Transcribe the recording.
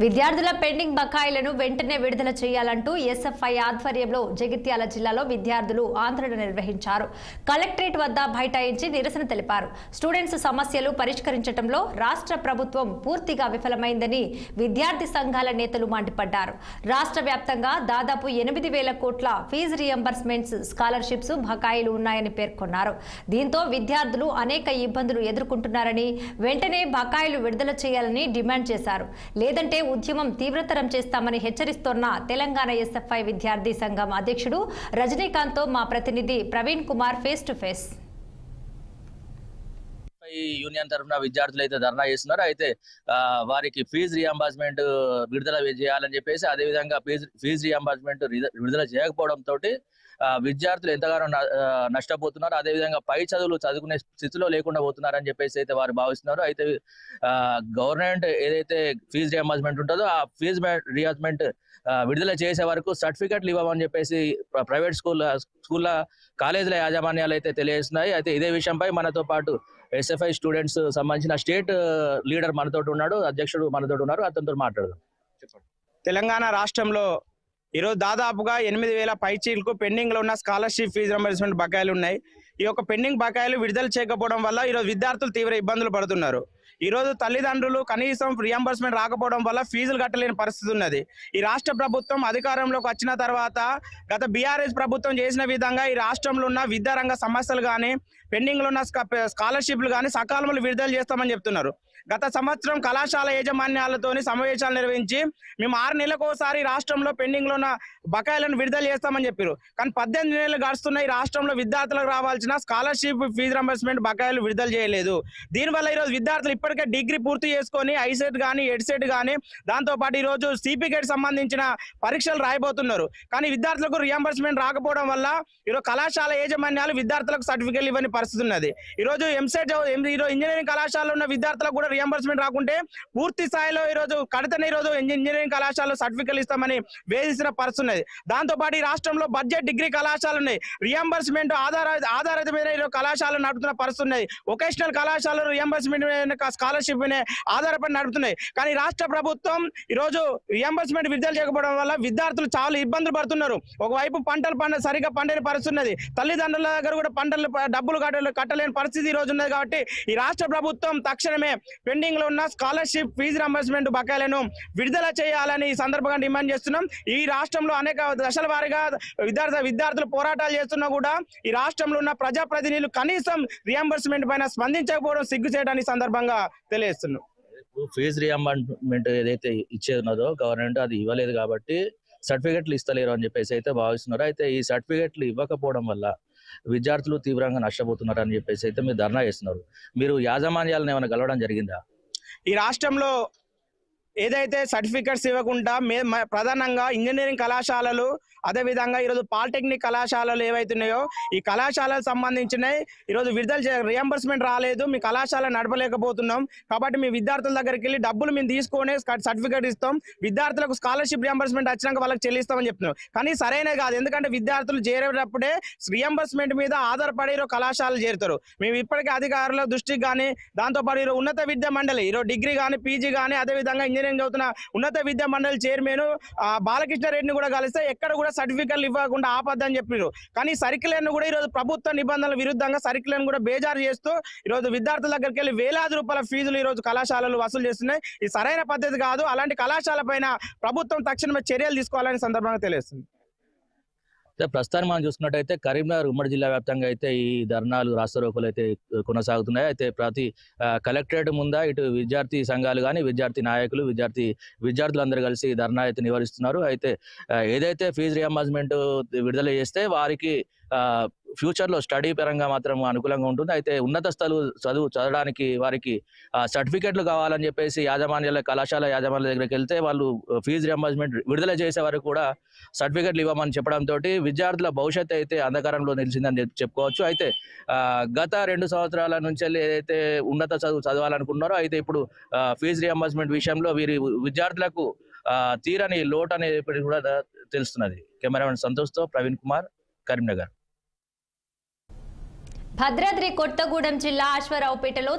విద్యార్థుల పెండింగ్ బకాయిలను వెంటనే విడుదల చేయాలంటూ ఎస్ఎఫ్ఐ ఆధ్వర్యంలో జగిత్యాల జిల్లాలో విద్యార్థులు ఆందోళన నిర్వహించారు. కలెక్టరేట్ వద్ద బైఠాయించి నిరసన తెలిపారు. స్టూడెంట్స్ సమస్యలు పరిష్కరించడంలో రాష్ట్ర ప్రభుత్వం పూర్తిగా విఫలమైందని విద్యార్థి సంఘాల నేతలు మండిపడ్డారు. రాష్ట్ర వ్యాప్తంగా దాదాపు ఎనిమిది వేల కోట్ల ఫీజు రియంబర్స్మెంట్స్ స్కాలర్షిప్స్ బకాయిలు ఉన్నాయని పేర్కొన్నారు. దీంతో విద్యార్థులు అనేక ఇబ్బందులు ఎదుర్కొంటున్నారని వెంటనే బకాయిలు విడుదల చేయాలని డిమాండ్ చేశారు. లేదంటే ఉద్యమం తీవ్రతరం చేస్తామని హెచ్చరిస్తోన్న తెలంగాణ ఎస్ఎఫ్ఐ విద్యార్థి సంఘం అధ్యక్షుడు రజనీకాంత్తో మా ప్రతినిధి Praveen Kumar face to face. ఈ యూనియన్ తరఫున విద్యార్థులు అయితే ధర్నా చేస్తున్నారు. అయితే వారికి ఫీజు రియంబర్స్మెంట్ విడుదల చేయాలని చెప్పేసి అదే విధంగా ఫీజు ఫీజు రియంబర్స్మెంట్ విడుదల చేయకపోవడం తోటి ఆ, విద్యార్థులు ఎంతగానో న- నష్టపోతున్నారు. అదే విధంగా పై చదువులు చదువుకునే స్థితిలో లేకుండా పోతున్నారని చెప్పేసి అయితే వారు భావిస్తున్నారు. అయితే గవర్నమెంట్ ఏదైతే ఫీజు రియంబర్స్మెంట్ ఉంటుందో ఆ ఫీజు రియంబర్స్మెంట్ విడుదల చేసే వరకు సర్టిఫికెట్లు ఇవ్వమని చెప్పేసి ప్రైవేట్ స్కూల్ స్కూళ్ళ కాలేజీల యాజమాన్యాలు అయితే తెలియజేస్తున్నాయి. అయితే ఇదే విషయంపై మనతో పాటు ఎస్ఎఫ్ఐ స్టూడెంట్స్ సంబంధించిన స్టేట్ లీడర్ మనతో ఉన్నాడు అధ్యక్షుడు మనతో ఉన్నారు అతనితో మాట్లాడదాం. తెలంగాణ రాష్ట్రంలో ఈరోజు దాదాపుగా ఎనిమిది వేల పైచీలకు పెండింగ్లో ఉన్న స్కాలర్షిప్ ఫీజు రింబర్స్మెంట్ బకాయిలు ఉన్నాయి. ఈ యొక్క పెండింగ్ బకాయిలు విడుదల చేయకపోవడం వల్ల ఈరోజు విద్యార్థులు తీవ్ర ఇబ్బందులు పడుతున్నారు. ఈరోజు తల్లిదండ్రులు కనీసం రియంబర్స్మెంట్ రాకపోవడం వల్ల ఫీజులు కట్టలేని పరిస్థితి ఉన్నది. ఈ రాష్ట్ర ప్రభుత్వం అధికారంలోకి వచ్చిన తర్వాత గత బీఆర్ఎస్ ప్రభుత్వం చేసిన విధంగా ఈ రాష్ట్రంలో ఉన్న విద్యారంగ సమస్యలు కానీ పెండింగ్లో ఉన్న స్కాలర్షిప్లు కానీ సకాలంలో విడుదల చేస్తామని చెప్తున్నారు. గత సంవత్సరం కళాశాల యాజమాన్యాలతోని సమావేశాలు నిర్వహించి మేము ఆరు నెలలకు ఒకసారి రాష్ట్రంలో పెండింగ్లో ఉన్న బకాయిలను విడుదల చేస్తామని చెప్పారు కానీ పద్దెనిమిది నెలలు గడుస్తున్న ఈ రాష్ట్రంలో విద్యార్థులకు రావాల్సిన స్కాలర్షిప్ ఫీజు రింబర్స్మెంట్ బకాయిలు విడుదల చేయలేదు. దీనివల్ల ఈరోజు విద్యార్థులు ఇప్పటికే డిగ్రీ పూర్తి చేసుకొని ఐసెట్ కానీ ఎడ్సెట్ కానీ దాంతోపాటు ఈరోజు సిపికేట్ సంబంధించిన పరీక్షలు రాయబోతున్నారు. కానీ విద్యార్థులకు రియంబర్స్మెంట్ రాకపోవడం వల్ల ఈరోజు కళాశాల యాజమాన్యాలు విద్యార్థులకు సర్టిఫికేట్లు ఇవ్వని పరిస్థితి ఉన్నది. ఈరోజు ఎంసెట్ ఈరోజు ఇంజనీరింగ్ కళాశాలలో ఉన్న విద్యార్థులకు కూడా రియంబర్స్మెంట్ రాకుంటే పూర్తి స్థాయిలో ఈరోజు కడితేనే ఈరోజు ఇంజనీరింగ్ కళాశాలలో సర్టిఫికేట్లు ఇస్తామని వేధించిన పరిస్థితి ఉన్నది. దాంతోపాటు ఈ రాష్ట్రంలో బడ్జెట్ డిగ్రీ కళాశాలలు ఉన్నాయి. రియంబర్స్మెంట్ ఆధార ఆధారిత మీద ఈరోజు కళాశాలలు నడుపుతున్న పరిస్థితి ఉన్నది. వొకేషనల్ కళాశాలలు రియంబర్స్మెంట్ స్కాలర్షిప్ ఆధారపడి నడుపుతున్నాయి. కానీ రాష్ట్ర ప్రభుత్వం ఈరోజు రియంబర్స్మెంట్ విడుదల చేయకపోవడం వల్ల విద్యార్థులు చాలా ఇబ్బందులు పడుతున్నారు. ఒకవైపు పంటలు పండ సరిగ్గా పండని పరిస్థితి ఉన్నది తల్లిదండ్రుల దగ్గర కూడా పంటలు డబ్బులు కట్టలేని పరిస్థితి ఈరోజు ఉన్నది కాబట్టి ఈ రాష్ట్ర ప్రభుత్వం తక్షణమే పెండింగ్లో ఉన్న స్కాలర్షిప్ ఫీజు రింబర్స్మెంట్ బకాయిలను విడుదల చేయాలని ఈ సందర్భంగా డిమాండ్ చేస్తున్నాం. ఈ రాష్ట్రంలో అనేక దశల వారీగా విద్యార్థి విద్యార్థులు పోరాటాలు చేస్తున్నా కూడా ఈ రాష్ట్రంలో ఉన్న ప్రజాప్రతినిధులు కనీసం రియంబర్స్మెంట్ పైన స్పందించకపోవడం సిగ్గు చేయడానికి సందర్భంగా తెలియజేస్తున్నాం ఫీజు రియంబర్స్మెంట్ ఏదైతే ఇచ్చేది ఉన్నదో గవర్నమెంట్ అది ఇవ్వలేదు కాబట్టి సర్టిఫికెట్లు ఇస్తలేరు అని చెప్పేసి అయితే భావిస్తున్నారు. అయితే ఈ సర్టిఫికెట్లు ఇవ్వకపోవడం వల్ల విద్యార్థులు తీవ్రంగా నష్టపోతున్నారు అని చెప్పేసి అయితే మీరు ధర్నా చేస్తున్నారు. మీరు యాజమాన్యాలను ఏమైనా కలవడం జరిగిందా? ఈ రాష్ట్రంలో ఏదైతే సర్టిఫికెట్స్ ఇవ్వకుండా మే మ- ప్రధానంగా ఇంజనీరింగ్ కళాశాలలు అదేవిధంగా ఈరోజు పాలిటెక్నిక్ కళాశాలలు ఏవైతున్నాయో ఈ కళాశాలకు సంబంధించినవి ఈరోజు విడుదల చే రియంబర్స్మెంట్ రాలేదు మీ కళాశాల నడపలేకపోతున్నాం. కాబట్టి మీ విద్యార్థుల దగ్గరికి వెళ్ళి డబ్బులు మేము తీసుకొని సర్టిఫికేట్ ఇస్తాం. విద్యార్థులకు స్కాలర్షిప్ రియంబర్స్మెంట్ వచ్చినాక వాళ్ళకి చెల్లిస్తామని చెప్తున్నాం. కానీ సరైనది కాదు. ఎందుకంటే విద్యార్థులు చేరేటప్పుడే రియంబర్స్మెంట్ మీద ఆధారపడి ఈరోజు కళాశాలలు చేరుతారు. మేము ఇప్పటికే అధికారుల దృష్టికి కానీ దాంతోపాటు ఈరోజు ఉన్నత విద్యా మండలి ఈరోజు డిగ్రీ కానీ పీజీ కానీ అదేవిధంగా ఇంజనీరింగ్ చదువుతున్న ఉన్నత విద్యా మండలి చైర్మన్ బాలకృష్ణ రెడ్డిని కూడా కలిస్తే ఎక్కడ కూడా సర్టిఫికెట్లు ఇవ్వకుండా ఆపద్దని చెప్పారు కానీ సర్కిల్ను కూడా ఈరోజు ప్రభుత్వ నిబంధనల విరుద్ధంగా సర్కిల్ను కూడా బేజారు చేస్తూ ఈరోజు విద్యార్థుల దగ్గరికి వెళ్ళి వేలాది రూపాయల ఫీజులు ఈరోజు కళాశాలలు వసూలు చేస్తున్నాయి. ఇది సరైన పద్ధతి కాదు. అలాంటి కళాశాల పైన ప్రభుత్వం తక్షణమే చర్యలు తీసుకోవాలని సందర్భంగా తెలియజేస్తుంది. ప్రస్తుతానికి మనం చూసుకున్నట్టయితే కరీంనగర్ ఉమ్మడి జిల్లా వ్యాప్తంగా అయితే ఈ ధర్నాలు రాస్తారోకోలు అయితే కొనసాగుతున్నాయి. అయితే ప్రతి కలెక్టరేట్ ముందా ఇటు విద్యార్థి సంఘాలు కానీ విద్యార్థి నాయకులు విద్యార్థి విద్యార్థులందరూ కలిసి ధర్నా అయితే నివారిస్తున్నారు అయితే ఏదైతే ఫీజు రియంబర్స్మెంట్ విడుదల చేస్తే వారికి ఫ్యూచర్లో స్టడీ పరంగా మాత్రం అనుకూలంగా ఉంటుంది. అయితే ఉన్నత స్థలు చదువు చదవడానికి వారికి సర్టిఫికెట్లు కావాలని చెప్పేసి యాజమాన్యాల కళాశాల యాజమాన్యాల దగ్గరికి వెళ్తే వాళ్ళు ఫీజు రియంబర్స్మెంట్ విడుదల చేసే వరకు కూడా సర్టిఫికెట్లు ఇవ్వమని చెప్పడంతో విద్యార్థుల భవిష్యత్తు అయితే అంధకారంలో నిలిచిందని చెప్పుకోవచ్చు. అయితే గత రెండు సంవత్సరాల నుంచి వెళ్ళి ఏదైతే ఉన్నత చదువు చదవాలనుకున్నారో అయితే ఇప్పుడు ఫీజు రియంబర్స్మెంట్ విషయంలో వీరి విద్యార్థులకు తీరని లోటు అనేది కూడా తెలుస్తున్నది. కెమెరామెన్ సంతోష్తో ప్రవీణ్ కుమార్ కరీంనగర్. భద్రాద్రి కొత్తగూడెం జిల్లా అశ్వరావుపేటలో